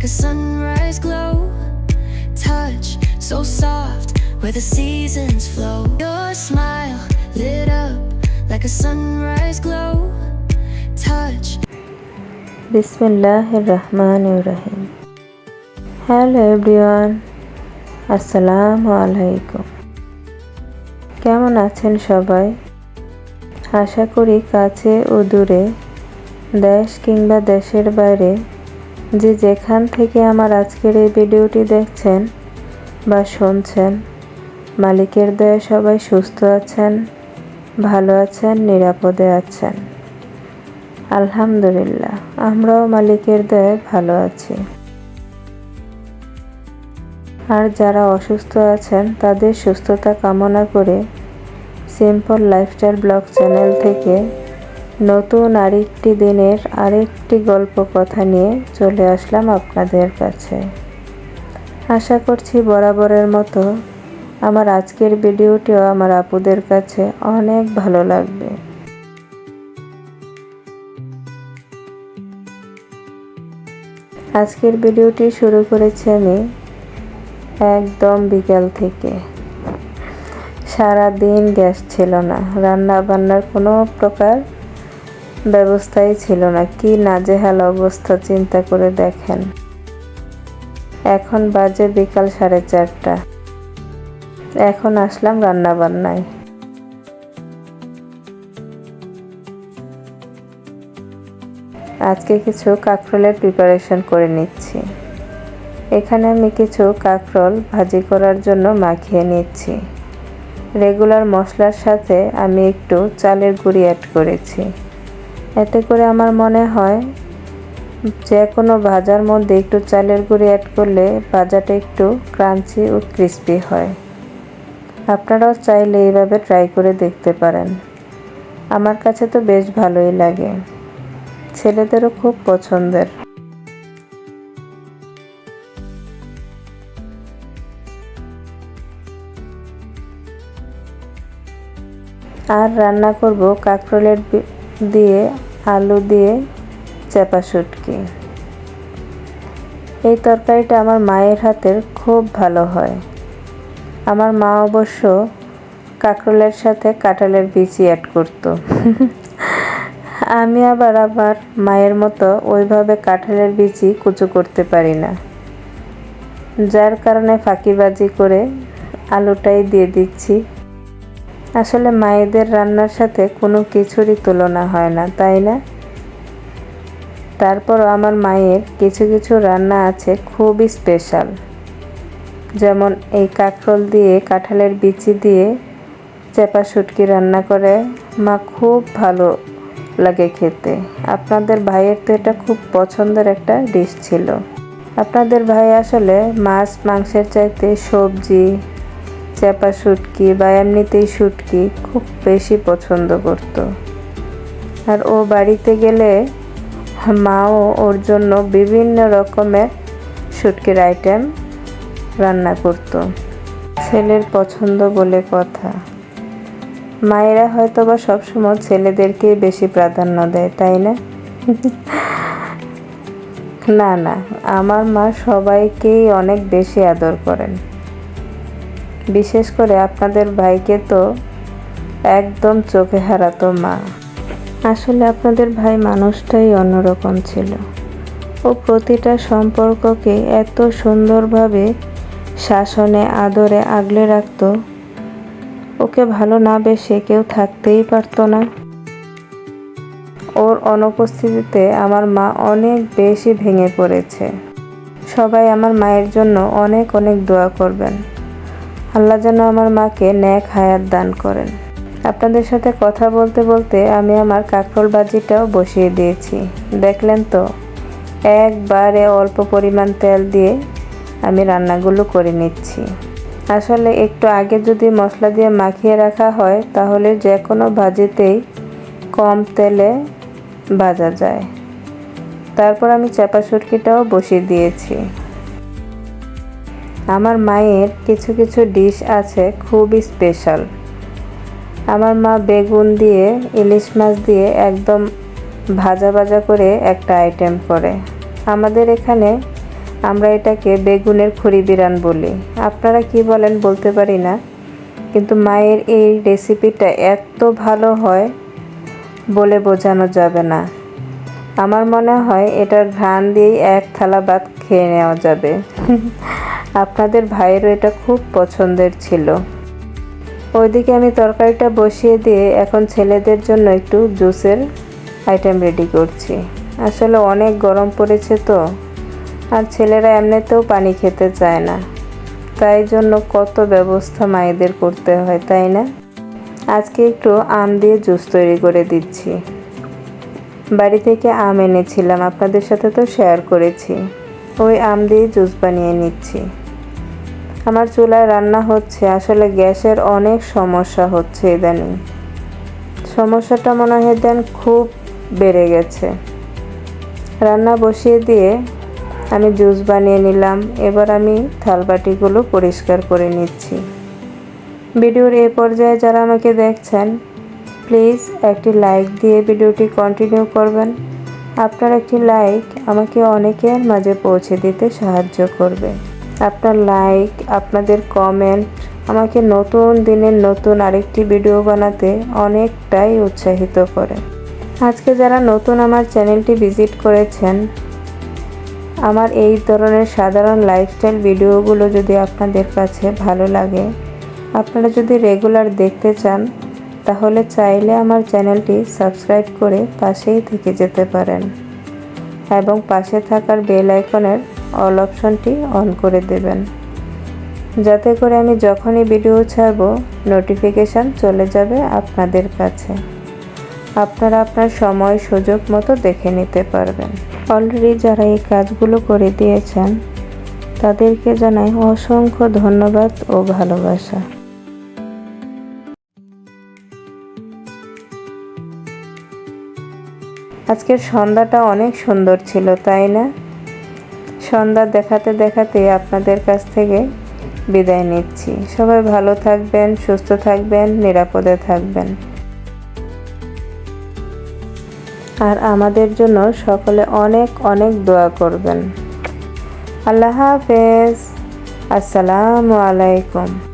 like a sunrise glow. Touch so soft where the seasons flow. Your smile lit up like a sunrise glow. Touch বিসমিল্লাহ রহমান রহিম hello everyone আসসালামু আলাইকুম কেমন আছেন সবাই আশা করি কাছে ও দূরে দেশ কিংবা দেশের বাইরে যে যেখান থেকে আমার আজকের এই ভিডিওটি দেখছেন বা শুনছেন, মালিকের দয়ে সবাই সুস্থ আছেন, ভালো আছেন, নিরাপদে আছেন। আলহামদুলিল্লাহ, আমরাও মালিকের দয়ে ভালো আছি। আর যারা অসুস্থ আছেন, তাদের সুস্থতা কামনা করে সিম্পল লাইফস্টাইল ব্লগ চ্যানেল থেকে নতুন আরেকটি দিনের আরেকটি গল্প কথা নিয়ে চলে আসলাম আপনাদের কাছে। আশা করছি বরাবরের মতো আমার আজকের ভিডিওটিও আমার আপুদের কাছে অনেক ভালো লাগবে। আজকের ভিডিওটি শুরু করেছি আমি একদম বিকাল থেকে। সারা দিন গ্যাস ছিল না রান্না বান্নার কোনো প্রকার ব্যবস্থাই ছিল না। কি নাজেহাল অবস্থা, চিন্তা করে দেখেন। এখন বাজে বিকাল সাড়ে চারটা। এখন আসলাম রান্না বান্নায় আজকে কিছু কাঁকরোলের প্রিপারেশন করে নিচ্ছি। এখানে আমি কিছু কাঁকরোল ভাজি করার জন্য মাখিয়ে নিচ্ছি। রেগুলার মশলার সাথে আমি একটু চালের গুঁড়ি অ্যাড করেছি। এতে করে আমার মনে হয় যে কোনো ভাজার মধ্যে একটু চালের গুঁড়ি অ্যাড করলে ভাজাটা একটু ক্রাঞ্চি ও ক্রিস্পি হয়। আপনারাও চাইলে এইভাবে ট্রাই করে দেখতে পারেন। আমার কাছে তো বেশ ভালোই লাগে। ছেলেদেরও খুব পছন্দের। আর রান্না করব কাঁকরোলের দিয়ে, আলু দিয়ে চেপা শুটকি। এই তরকারিটা আমার মায়ের হাতের খুব ভালো হয়। আমার মা অবশ্য কাঁকরোলের সাথে কাঁঠালের বিচি অ্যাড করতো। আমি আবার আবার মায়ের মতো ওইভাবে কাঁঠালের বিচি কুচু করতে পারি না। যার কারণে ফাঁকিবাজি করে আলুটাই দিয়ে দিচ্ছি। আসলে মায়েদের রান্নার সাথে কোনো কিছুরই তুলনা হয় না, তাই না? তারপর আমার মায়ের কিছু কিছু রান্না আছে খুবই স্পেশাল। যেমন এই কাঁকরোল দিয়ে, কাঁঠালের বিচি দিয়ে চেপা শুটকি রান্না করে মা খুব ভালো লাগে খেতে। আপনাদের ভাইয়ের তো এটা খুব পছন্দের একটা ডিশ ছিল। আপনাদের ভাই আসলে মাছ, মাংসের চাইতে সবজি চাপা শুটকি বা এমনিতেই শুটকি খুব বেশি পছন্দ করত। আর ও বাড়িতে গেলে মাও ওর জন্য বিভিন্ন রকমের শুটকির আইটেম রান্না করত। ছেলের পছন্দ বলে কথা। মায়েরা হয়তো বা সবসময় ছেলেদেরকেই বেশি প্রাধান্য দেয়, তাই না? না না, আমার মা সবাইকেই অনেক বেশি আদর করেন। বিশেষ করে আপনাদের ভাইকে তো একদম চোখে হারাতো মা। আসলে আপনাদের ভাই মানুষটাই অন্যরকম ছিল। ও প্রতিটা সম্পর্ককে এত সুন্দরভাবে শাসনে, আদরে আগলে রাখতো। ওকে ভালো না বেসে কেউ থাকতেই পারতো না। ওর অনুপস্থিতিতে আমার মা অনেক বেশি ভেঙে পড়েছে। সবাই আমার মায়ের জন্য অনেক অনেক দোয়া করবেন। আল্লাহ যেন আমার মাকে ন্যাক হায়াত দান করেন। আপনাদের সাথে কথা বলতে বলতে আমি আমার কাঁকরোল বাজিটাও বসিয়ে দিয়েছি। দেখলেন তো, একবারে অল্প পরিমাণ তেল দিয়ে আমি রান্নাগুলো করে নিচ্ছি। আসলে একটু আগে যদি মশলা দিয়ে মাখিয়ে রাখা হয়, তাহলে যে কোনো ভাজিতেই কম তেলে ভাজা যায়। তারপর আমি চাপা সুটকিটাও বসিয়ে দিয়েছি। আমার মায়ের কিছু কিছু ডিশ আছে খুবই স্পেশাল আমার মা বেগুন দিয়ে, ইলিশ মাছ দিয়ে একদম ভাজা ভাজা করে একটা আইটেম করে। আমাদের এখানে আমরা এটাকে বেগুনের খড়ি বিরান বলি। আপনারা কি বলেন বলতে পারি না, কিন্তু মায়ের এই রেসিপিটা এত ভালো হয় বলে বোঝানো যাবে না। আমার মনে হয় এটার ঘ্রাণ দিয়েই এক থালা ভাত খেয়ে নেওয়া যাবে। আপনাদের ভাইয়েরও এটা খুব পছন্দের ছিল। ওইদিকে আমি তরকারিটা বসিয়ে দিয়ে এখন ছেলেদের জন্য একটু জুসের আইটেম রেডি করছি। আসলে অনেক গরম পড়েছে তো, আর ছেলেরা এমনিতেও পানি খেতে চায় না। তাই জন্য কত ব্যবস্থা মায়েদের করতে হয়, তাই না? আজকে একটু আম দিয়ে জুস তৈরি করে দিচ্ছি। বাড়ি থেকে আম এনেছিলাম, আপনাদের সাথে তো শেয়ার করেছি। ওই আম দিয়ে জুস বানিয়ে নিচ্ছি। আমার চুলায় রান্না হচ্ছে, আসলে গ্যাসের অনেক সমস্যা হচ্ছে ইদানিং। সমস্যাটা মনে হয় দেন খুব বেড়ে গেছে। রান্না বসিয়ে দিয়ে আমি জুস বানিয়ে নিলাম, এবার আমি থালবাটিগুলো পরিষ্কার করে নিচ্ছি। ভিডিওর এ পর্যায়ে যারা আমাকে দেখছেন, প্লিজ একটি লাইক দিয়ে ভিডিওটি কন্টিনিউ করবেন। আপনার একটি লাইক আমাকে অনেকের মাঝে পৌঁছে দিতে সাহায্য করবে। আপনার লাইক আপনাদের কমেন্ট আমাকে নতুন দিনের নতুন আরেকটি ভিডিও বানাতে অনেকটাই উৎসাহিত করে। আজকে যারা নতুন আমার চ্যানেলটি ভিজিট করেছেন, আমার এই ধরনের সাধারণ লাইফস্টাইল ভিডিওগুলো যদি আপনাদের কাছে ভালো লাগে, আপনারা যদি রেগুলার দেখতে চান, তাহলে চাইলে আমার চ্যানেলটি সাবস্ক্রাইব করে পাশেই থেকে যেতে পারেন। এবং পাশে থাকার বেল আইকনের অল অপশনটি অন করে দেবেন। যাতে করে আমি যখনই ভিডিও ছাড়ব, নোটিফিকেশান চলে যাবে আপনাদের কাছে। আপনারা আপনার সময়, সুযোগ মতো দেখে নিতে পারবেন। অলরেডি যারা এই কাজগুলো করে দিয়েছেন, তাদেরকে জানাই অসংখ্য ধন্যবাদ ও ভালোবাসা। আজকের সন্ধ্যাটা অনেক সুন্দর ছিল, তাই না? সন্ধ্যা দেখাতে দেখাতে আপনাদের কাছ থেকে বিদায় নিচ্ছি। সবাই ভালো থাকবেন, সুস্থ থাকবেন, নিরাপদে থাকবেন। আর আমাদের জন্য সকলে অনেক অনেক দোয়া করবেন। আল্লাহ হাফেজ। আসসালামু আলাইকুম।